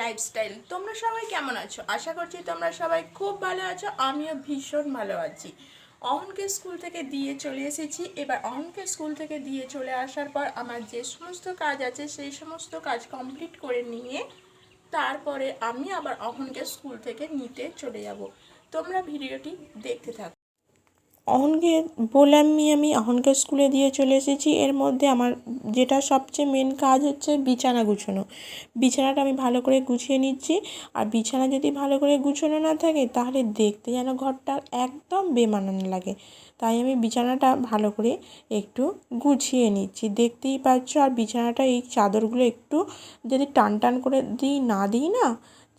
Lifestyle তোমরা সবাই কেমন আছো? আশা করছি তোমরা সবাই খুব ভালো আছো, আমিও ভীষণ ভালো আছি। অহনকে স্কুল থেকে দিয়ে চলে এসেছি। এবার অহনকে স্কুল থেকে দিয়ে চলে আসার পর আমার যে সমস্ত কাজ আছে, সেই সমস্ত কাজ কমপ্লিট করে নিয়ে তারপরে আমি আবার অহনকে স্কুল থেকে নিতে চলে যাব। তোমরা ভিডিওটি দেখতে থাকো। অহনকে বললাম আমি অহনকে স্কুলে দিয়ে চলে এসেছি। এর মধ্যে আমার যেটা সবচেয়ে মেন কাজ হচ্ছে বিছানা গুছানো। বিছানাটা আমি ভালো করে গুছিয়ে নিচ্ছি। আর বিছানা যদি ভালো করে গুছানো না থাকে, তাহলে দেখতে যেন ঘরটা একদম বেমানান লাগে। তাই আমি বিছানাটা ভালো করে একটু গুছিয়ে নিচ্ছি। দেখতেই পাচ্ছ, আর বিছানাটা এই চাদরগুলো একটু যদি টান টান করে দিই, না দিই না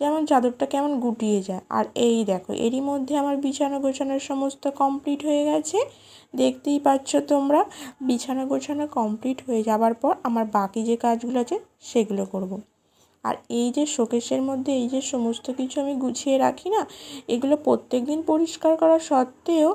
যেমন চাদরটা কেমন গুটিয়ে যায় আর এই দেখো, এরই মধ্যে আমার বিছানা গোছানোর সমস্ত কমপ্লিট হয়ে গেছে দেখতেই পাচ্ছ তোমরা, বিছানা গোছানো কমপ্লিট হয়ে যাবার পর আমার বাকি যে কাজগুলো আছে সেগুলো করব। আর এই যে শোকেসের মধ্যে এই যে সমস্ত কিছু আমি গুছিয়ে রাখি না, এগুলো প্রত্যেক দিন পরিষ্কার করা সত্ত্বেও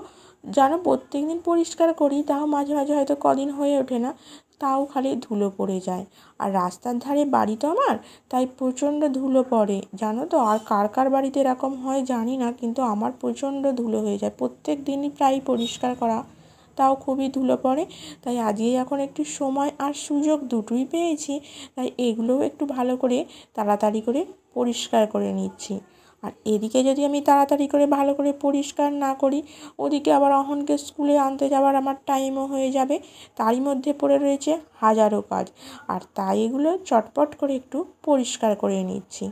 যেন প্রত্যেক দিন পরিষ্কার করি, তাও মাঝে মাঝে হয়তো কদিন হয়ে ওঠে না, তাও খালি ধুলো পড়ে যায়। আর রাস্তার ধারে বাড়ি তো আমার, তাই প্রচণ্ড ধুলো পড়ে। জানো তো, আর কার কার বাড়িতে এরকম হয় জানি না, কিন্তু আমার প্রচণ্ড ধুলো হয়ে যায়। প্রত্যেক দিনই প্রায় পরিষ্কার করা, তাও খুবই ধুলো পড়ে। তাই আজকে এখন একটু সময় আর সুযোগ দুটোই পেয়েছি, তাই এগুলোও একটু ভালো করে, তাড়াতাড়ি করে পরিষ্কার করে নিচ্ছি। আর এদিকে যদি আমি তাড়াতাড়ি করে ভালো করে পরিষ্কার না করি, ওদিকে আবার অহনকে স্কুলে আনতে যাওয়ার আমার টাইমও হয়ে যাবে। তারই মধ্যে পড়ে রয়েছে হাজারো কাজ। আর তাই এগুলো চটপট করে একটু পরিষ্কার করে নিচ্ছি।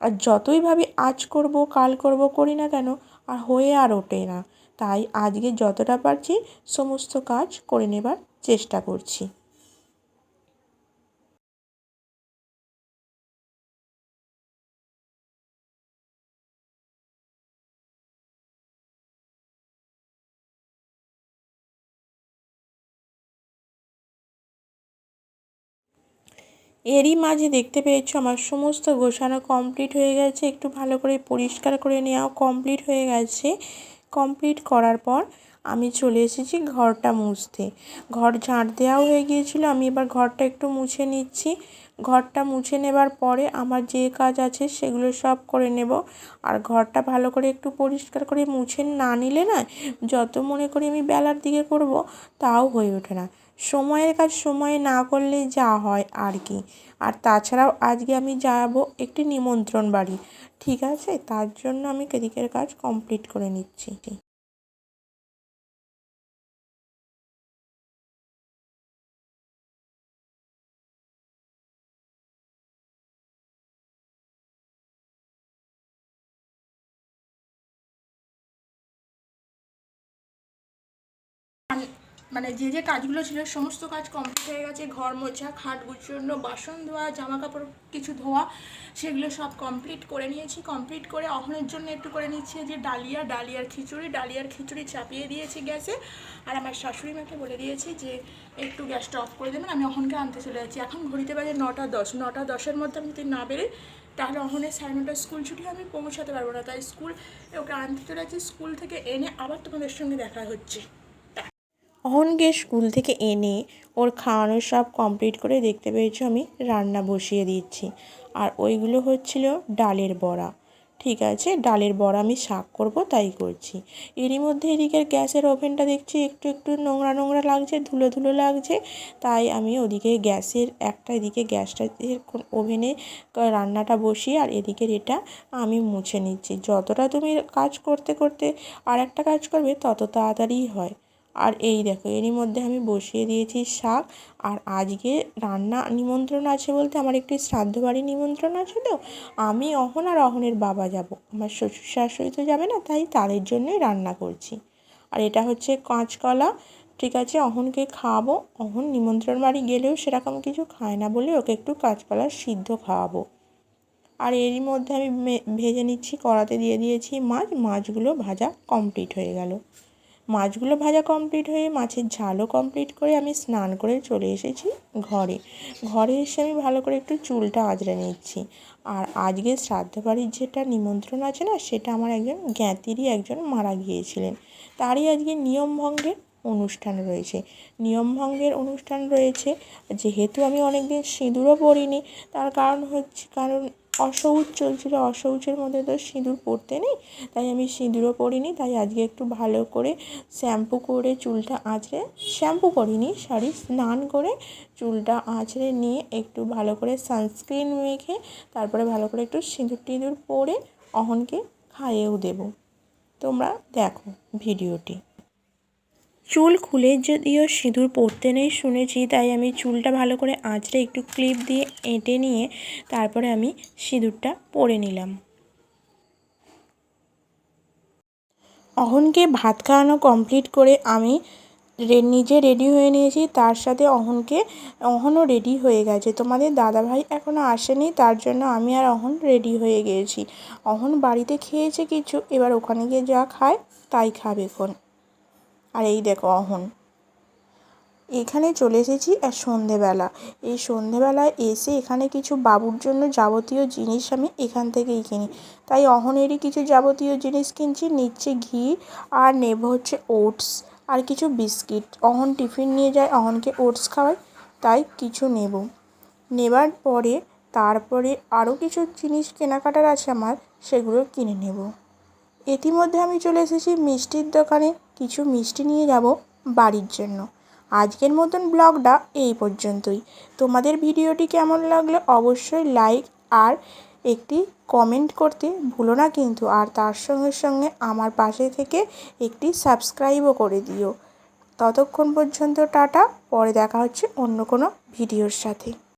আর যতই ভাবি আজ করব, কাল করব, করি না কেন, আর হয়ে আর ওঠে না। তাই আজকে যতটা পারছি সমস্ত কাজ করে নেবার চেষ্টা করছি। এরই মাঝে দেখতে পেয়েছ আমার সমস্ত গোছানো কমপ্লিট হয়ে গেছে। একটু ভালো করে পরিষ্কার করে নেওয়াও কমপ্লিট হয়ে গেছে। কমপ্লিট করার পর আমি চলে এসেছি ঘরটা মুছতে। ঘর ঝাঁট দেওয়াও হয়ে গিয়েছিল, আমি এবার ঘরটা একটু মুছে নিচ্ছি। ঘরটা মুছে নেবার পরে আমার যে কাজ আছে সেগুলো সব করে নেব। আর ঘরটা ভালো করে একটু পরিষ্কার করে মুছে না নিলে না যত মনে করি আমি বেলার দিকে করব, তাও হয়ে ওঠে না। সময়ের কাজ সময়ে না করলে যা হয় আর কি। আর তাছাড়াও আজকে আমি যাব একটি নিমন্ত্রণ বাড়ি। ঠিক আছে? তার জন্য আমি এদিকের কাজ কমপ্লিট করে নিচ্ছি। মানে যে যে কাজগুলো ছিল, সমস্ত কাজ কমপ্লিট হয়ে গেছে, ঘর মোছা, খাট গুছানো, বাসন ধোয়া জামা কাপড় কিছু ধোয়া, সেগুলো সব কমপ্লিট করে নিয়েছি। কমপ্লিট করে অহনের জন্য একটু করে নিচ্ছি যে ডালিয়া, ডালিয়ার খিচুড়ি ডালিয়ার খিচুড়ি চাপিয়ে দিয়েছি গ্যাসে। আর আমার শাশুড়ি মাকে বলে দিয়েছি যে, একটু গ্যাসটা অফ করে দেবেন, আমি অহনকে আনতে চলে যাচ্ছি। এখন ঘড়িতে বাজে নটা দশ, নটা দশের মধ্যে আমি যদি না বেরোই, তাহলে অহনের সাড়ে নটা স্কুল ছুটি আমি পৌঁছাতে পারব না। তাই স্কুল ওকে আনতে চলে যাচ্ছি স্কুল থেকে এনে আবার তোমাদের সঙ্গে দেখা হচ্ছে। অহনকে স্কুল থেকে এনে ওর খাওয়ানো সব কমপ্লিট করে দেখতে পেয়েছ আমি, রান্না বসিয়ে দিচ্ছি। আর ওইগুলো হচ্ছিল ডালের বড়া। ঠিক আছে, ডালের বড়া আমি শাক করব, তাই করছি। এরই মধ্যে এদিকের গ্যাসের ওভেনটা দেখছি, একটু একটু নোংরা নোংরা লাগছে, ধুলো ধুলো লাগছে। তাই আমি ওদিকে গ্যাসের, একটা এদিকে গ্যাসটা ওভেনে রান্নাটা বসিয়ে আর এদিকের এটা আমি মুছে নিচ্ছি। যতটা তুমি কাজ করতে করতে আর একটা কাজ করবে, তত তাড়াতাড়ি হয়। আর এই দেখো, এরই মধ্যে আমি বসিয়ে দিয়েছি শাক। আর আজকে রান্না নিমন্ত্রণ আছে বলতে আমার একটি শ্রাদ্ধ বাড়ি নিমন্ত্রণ আছে তো? আমি অহন আর অহনের বাবা যাব। আমার শ্বশুর শাশুড়ি তো যাবে না, তাই তাদের জন্যই রান্না করছি। আর এটা হচ্ছে কাঁচকলা। ঠিক আছে, অহনকে খাওয়াবো। অহন নিমন্ত্রণ বাড়ি গেলেও সেরকম কিছু খায় না বলে ওকে একটু কাঁচকলা সিদ্ধ খাওয়াবো। আর এরই মধ্যে আমি ভেজে নিচ্ছি, কড়াতে দিয়ে দিয়েছি মাছ। মাছগুলো ভাজা কমপ্লিট হয়ে গেল। মাছগুলো ভাজা কমপ্লিট হয়ে মাছের ঝালও কমপ্লিট করে আমি স্নান করে চলে এসেছি ঘরে। ঘরে এসে আমি ভালো করে একটু চুলটা আঁচড়ে নিচ্ছি। আর আজকে শ্রাদ্ধ বাড়ির যেটা নিমন্ত্রণ আছে না, সেটা আমার একজন জ্ঞাতিরই একজন মারা গিয়েছিলেন। তারই আজকে নিয়মভঙ্গের অনুষ্ঠান রয়েছে। নিয়মভঙ্গের অনুষ্ঠান রয়েছে, যেহেতু আমি অনেক দিন সিঁদুরও পরিনি, তার কারণ হচ্ছে, কারণ অসৌচ চলছিল অসৌচের মধ্যে তো সিঁদুর পরতে নেই, তাই আমি সিঁদুরও পরিনি তাই আজকে একটু ভালো করে শ্যাম্পু করে চুলটা আঁচড়ে, শ্যাম্পু করিনি সরি স্নান করে চুলটা আঁচড়ে নিয়ে একটু ভালো করে সানস্ক্রিন মেখে তারপরে ভালো করে একটু সিঁদুর টিঁদুর পরে অহনকে খাইয়েও দেবো। তোমরা দেখো ভিডিওটি। চুল খুলে যদিও সিঁদুর পরতে নেই শুনেছি, তাই আমি চুলটা ভালো করে আঁচড়ে একটু ক্লিপ দিয়ে এঁটে নিয়ে তারপরে আমি সিঁদুরটা পরে নিলাম। অহনকে ভাত খাওয়ানো কমপ্লিট করে আমি নিজে রেডি হয়ে নিয়েছি, তার সাথে অহনকে, অহনও রেডি হয়ে গেছে। তোমাদের দাদাভাই এখনও আসেনি, তার জন্য আমি আর অহন রেডি হয়ে গিয়েছি অহন বাড়িতে খেয়েছে কিছু, এবার ওখানে গিয়ে যা খায়, তাই খাবে এখন। আর এই দেখো অহন। এখানে চলে এসেছি আর সন্ধেবেলা। এই সন্ধেবেলায় এসে এখানে কিছু বাবুর জন্য যাবতীয় জিনিস আমি এখান থেকেই কিনি। তাই অহনেরই কিছু যাবতীয় জিনিস কিনছি, নিচ্ছে ঘি আর নেব হচ্ছে ওটস আর কিছু বিস্কিট। অহন টিফিন নিয়ে যায়, অহনকে ওটস খাওয়াই, তাই কিছু নেব। নেবার পরে, তারপরে আরও কিছু জিনিস কেনাকাটার আছে আমার, সেগুলো কিনে নেব। ইতিমধ্যে আমি চলে এসেছি মিষ্টির দোকানে কিছু মিষ্টি নিয়ে যাব বাড়ির জন্য। আজকের মতন ব্লগটা এই পর্যন্তই। তোমাদের ভিডিওটি কেমন লাগল অবশ্যই লাইক আর একটি কমেন্ট করতে ভুলো না কিন্তু, আর তার সঙ্গে সঙ্গে আমার পাশে থেকে একটি সাবস্ক্রাইবও করে দিও। ততক্ষণ পর্যন্ত টাটা, পরে দেখা হচ্ছে অন্য কোনো ভিডিওর সাথে।